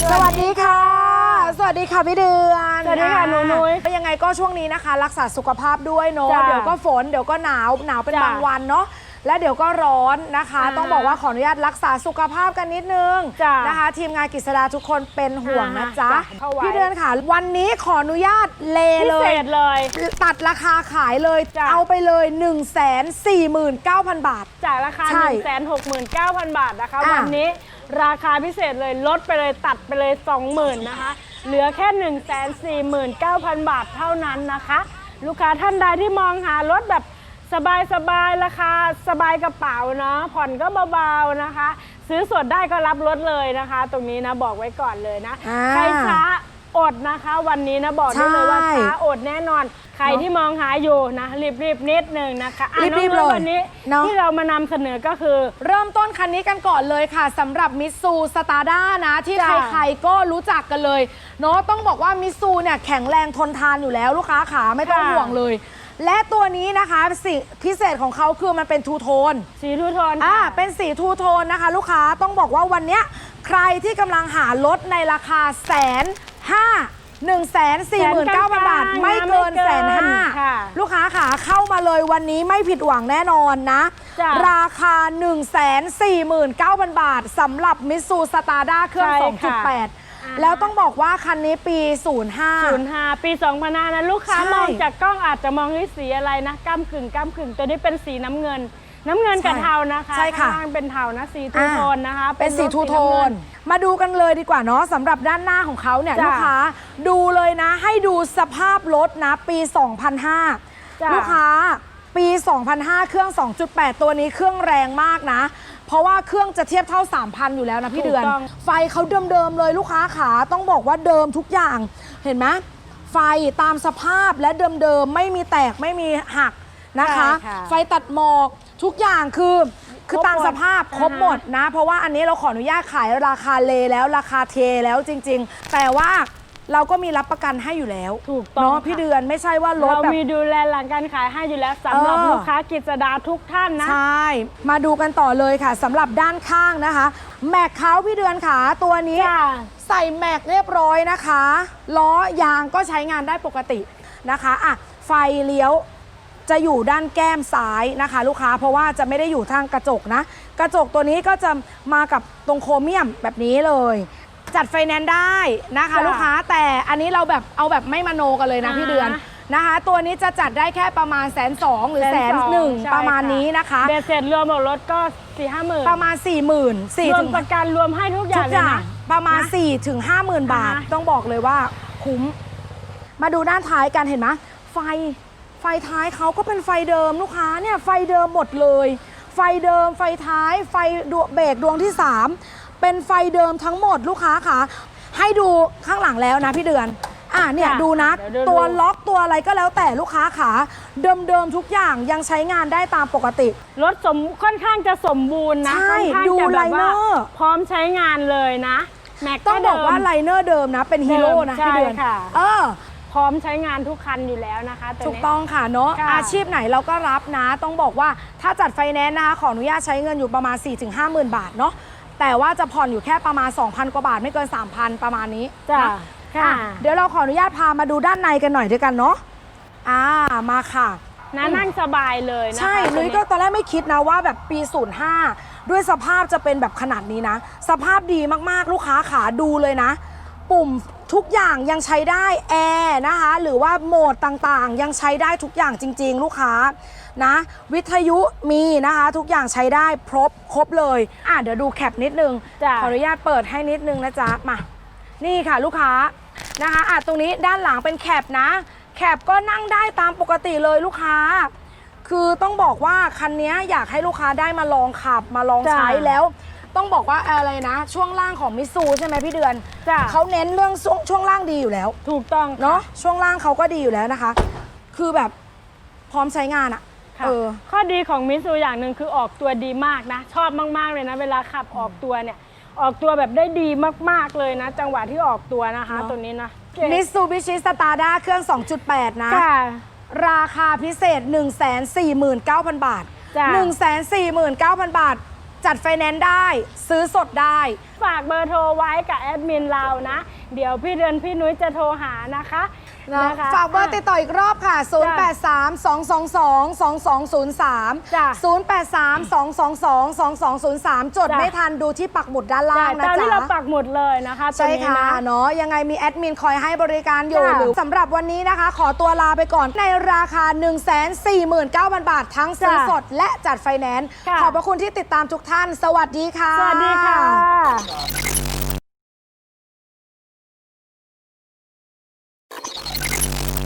ดีค่ะพี่เดือนสวัสดีค่ะหนูนุ้ยอะยังไงก็ช่วงนี้นะคะ รักษาสุขภาพด้วยเนาะ จ้ะเดี๋ยวก็ฝน เดี๋ยวก็หนาว หนาวเป็นจ้ะบางวันเนาะ และเดี๋ยวก็ร้อนนะคะ อ่าต้องบอกว่าขออนุญาตรักษาสุขภาพกันนิดนึงจ้ะนะคะ ทีมงานกฤษดาทุกคนเป็นห่วงนะจ๊ะ อ่าเข้าไว้ พี่เดือนค่ะ วันนี้ขออนุญาตเลพิเลเศย ษเลย ตัดราคาขายเลย จ้ะ เอาไปเลย 1 4 9 0 0 0 บาท จากราคา ใช่169,000 บาทนะคะ อะวันนี้ ราคาพิเศษเลยลดไปเลยตัดไปเลย 20,000นะคะ เหลือแค่ 149,000 บาทเท่านั้นนะคะ ลูกค้าท่านใดที่มองหารถแบบสบายสบายๆราคาสบายกระเป๋าเนาะผ่อนก็เบาๆนะคะ ซื้อสดได้ก็รับรถเลยนะคะ ตรงนี้นะบอกไว้ก่อนเลยนะอ่าใครช้า อดนะคะ วันนี้นะบอกได้เลยว่าใช่ช้าอดแน่นอน ใครที่มองหาอยู่นะรีบๆนิดนึงนะคะอะรีบๆน้องๆเลยวันนี้เนาะที่เรามานำเสนอก็คือ เริ่มต้นคันนี้กันก่อนเลยค่ะสำหรับมิซูสตาร์ด้านะ ที่จ้ะ ใครๆก็รู้จักกันเลยเนาะต้องบอกว่ามิซูเนี่ยแข็งแรงทนทานอยู่แล้วลูกค้าขาไม่ต้องค่ะห่วงเลย และตัวนี้นะคะสิ่งพิเศษของเขาคือมันเป็นทูโทน สีทูโทนอ่า ค่ะ เป็นสีทูโทนนะคะ ลูกค้าต้องบอกว่าวันเนี้ยใครที่กำลังหารถในราคาแสน ห้าหนึ่งแสนสี่หมื่นเก้าพันบาท ไม่เกินแสนห้าค่ะลูกค้าขาเข้ามาเลยวันนี้ไม่ผิดหวังแน่นอนนะ จ้ะราคา 1 4 9 0 0 0 บาทสำหรับมิซูสตาร์ด้าเครื่อง ใช่ค่ะ2.8 แล้วต้องบอกว่าคันนี้ปี 05 05 ปี 2 0 0นะลูกค้าใช่ มองจากกล้องอาจจะมองที่สีอะไรนะก้ามกึ่งก้ามกึ่งตัวนี้เป็นสีน้ำเงิน น้ำเงินกับใช่เทานะคะใช่ค่ะ ข้างล่างเป็นเทานะสีทูโทนนะคะเป็นสีรถทูโทำเงิ น มาดูกันเลยดีกว่าเนาะสำหรับด้านหน้าของเขาเนี่ยจ้ะลูกค้าดูเลยนะ ให้ดูสภาพรถนะปี จ้ะ2005 ลูกค้าปี 2005 เครื่อง 2.8 ตัวนี้เครื่องแรงมากนะ เพราะว่าเครื่องจะเทียบเท่า 3,000 อยู่แล้วนะพี่เดือนถูกต้อง ไฟเขาเดิมๆเลยลูกค้าขาต้องบอกว่าเดิมทุกอย่างเห็นไหมไฟตามสภาพและเดิมๆไม่มีแตกไม่มีหักนะคะ ใช่ค่ะ ไฟตัดหมอก ทุกอย่างคือคือครบตามหมดสภาพครบอ่าฮะหมดนะ เพราะว่าอันนี้เราขออนุญาตขายราคาเลแล้วราคาเทแล้วจริง ๆ แต่ว่าเราก็มีรับประกันให้อยู่แล้วถูกต้องเนาะค่ะพี่เดือนไม่ใช่ว่ารถเราแบบมีดูแลหลังการขายให้อยู่แล้วสำหรับเออลูกค้ากิจดาทุกท่านนะ ใช่ มาดูกันต่อเลยค่ะสำหรับด้านข้างนะคะ แม็กเขาพี่เดือนขาตัวนี้จ้ะใส่แม็กเรียบร้อยนะคะล้อยางก็ใช้งานได้ปกตินะคะอะไฟเลี้ยว จะอยู่ด้านแก้มซ้ายนะคะ ลูกค้าเพราะว่าจะไม่ได้อยู่ทางกระจกนะ กระจกตัวนี้ก็จะมากับตรงโครเมียมแบบนี้เลย จัดไฟแนนซ์ได้นะคะ จ้ะลูกค้าแต่อันนี้เราแบบเอาแบบไม่มโนกันเลยนะอ่าพี่เดือนนะคะ ตัวนี้จะจัดได้แค่ประมาณแสนสองหรือแสนหนึ่งใช่ประมาณค่นี้นะคะ เบ็ดเสร็จรวมหมดรถก็สี่ห้าหมื่นประมาณ 4 0 0 0 0 0 4รวถึมงประกันรวมให้ทุกอทุย่างกเลอยย่างนะประมาณนะ4ถึง50,000บาท อ่าฮะ ต้องบอกเลยว่าคุ้ม มาดูด้านท้ายกันเห็นไหมไฟ ไฟท้ายเขาก็เป็นไฟเดิมลูกค้าเนี่ยไฟเดิมหมดเลย ไฟเดิมไฟท้าย ไฟดวเบรกดวงที่ 3 เป็นไฟเดิมทั้งหมดลูกค้าค่ะ ให้ดูข้างหลังแล้วนะพี่เดือนอะเนี่ยจ้ะดูนะ เดี๋ยวดู ตัวล็อกตัวอะไรก็แล้วแต่ลูกค้าขาเดิมๆทุกอย่างยังใช้งานได้ตามปกติ รถสมค่อนข้างจะสมบูรณ์นะใช่ค่อนข้างดูจะแบบว่าไลเนอร์ พร้อมใช้งานเลยนะแม็ก ต้องบอกว่าเดิมไลเนอร์เดิมนะ เป็นฮีโร่นะใช่พี่เดือนค่ะ เออพ ร้อมใช้งานทุกคันอยู่แล้วนะคะตัวถูกนี้ ต้องค่ะเนาะค่ะ อาชีพไหนเราก็รับนะ ต้องบอกว่าถ้าจัดไฟแนนซ์นะคะขออนุญาตใช้เงินอยู่ประมาณ 4 5 0 0 0 0 บาทเนาะแต่ว่าจะผ่อนอยู่แค่ประมาณ 2,000 กว่าบาทไม่เกิน 3,000 ประมาณนี้จ้ะนะค่ะอะเดี๋ยวเราขออนุญาตพามาดูด้านในกันหน่อยด้วยกันเนาะอ่ามาค่ะ นะนั่งสบายเลยนะคะใช่ตัวนุ้ยก็ตอนแรกไม่คิดนะว่าแบบปี 05 ด้วยสภาพจะเป็นแบบขนาดนี้นะ สภาพดีมากๆลูกค้าขาดูเลยนะ ปุ่มทุกอย่างยังใช้ได้แอร์นะคะหรือว่าโหมดต่างๆ ยังใช้ได้ทุกอย่างจริง ๆ ลูกค้านะวิทยุมีนะคะ ทุกอย่างใช้ได้ครบครบเลยอะเดี๋ยวดูแคปนิดนึงจ้ะขออนุญาตเปิดให้นิดนึงนะจ๊ะมานี่ค่ะลูกค้านะคะอะตรงนี้ด้านหลังเป็นแคปนะแคปก็นั่งได้ตามปกติเลยลูกค้า คือต้องบอกว่าคันนี้อยากให้ลูกค้าได้มาลองขับมาลองจ้ะใช้แล้ว ต้องบอกว่าอะไรนะ ช่วงล่างของมิซูใช่ไหมพี่เดือนจ้ะ เขาเน้นเรื่องช่วงช่วงล่างดีอยู่แล้ว ถูกต้อง เนาะช่วงล่างเขาก็ดีอยู่แล้วนะคะ คือแบบพร้อมใช้งานอะค่ะเออ ข้อดีของมิซูอย่างหนึ่งคือออกตัวดีมากนะ ชอบมากๆเลยนะ เวลาขับออกตัวเนี่ย ออกตัวแบบได้ดีมากๆเลยนะ จังหวะที่ออกตัวนะคะ เนอะ ตัวนี้นะมิซูบิชิสตาร์ด้าเครื่อง 2.8 นะ ค่ะ ราคาพิเศษ 149,000 บาท จ้ะ 149,000 บาท จัดไฟแนนซ์ได้ ซื้อสดได้ ฝากเบอร์โทรไว้กับแอดมินเรานะ เดี๋ยวพี่เดือนพี่นุ้ยจะโทรหานะคะ นะนะคะ ฝากเบอร์ติดต่ออีกรอบค่ะ 0 8 3 2 2 2 2 2 0 3 จ้ะ0 8 3 2 2 2 2 2 0 3 จดจ้ะ ไม่ทันดูที่ปักหมุดด้านล่างจ้ะนะตามที่จ๊ะเราปักหมุดเลยนะคะตัวใช่นี้ค่ะนะเนาะยังไงมีแอดมินคอยให้บริการอยู่จ้ะหรือสำหรับวันนี้นะคะ ขอตัวลาไปก่อนในราคา 1 4 9 0 0 0 บาท ทั้งซื้อจ้ะสดและจัดไฟแนนซ์ค่ะขอบพระคุณที่ติดตามทุกท่าน สวัสดีค่ะ สวัสดีค่ะ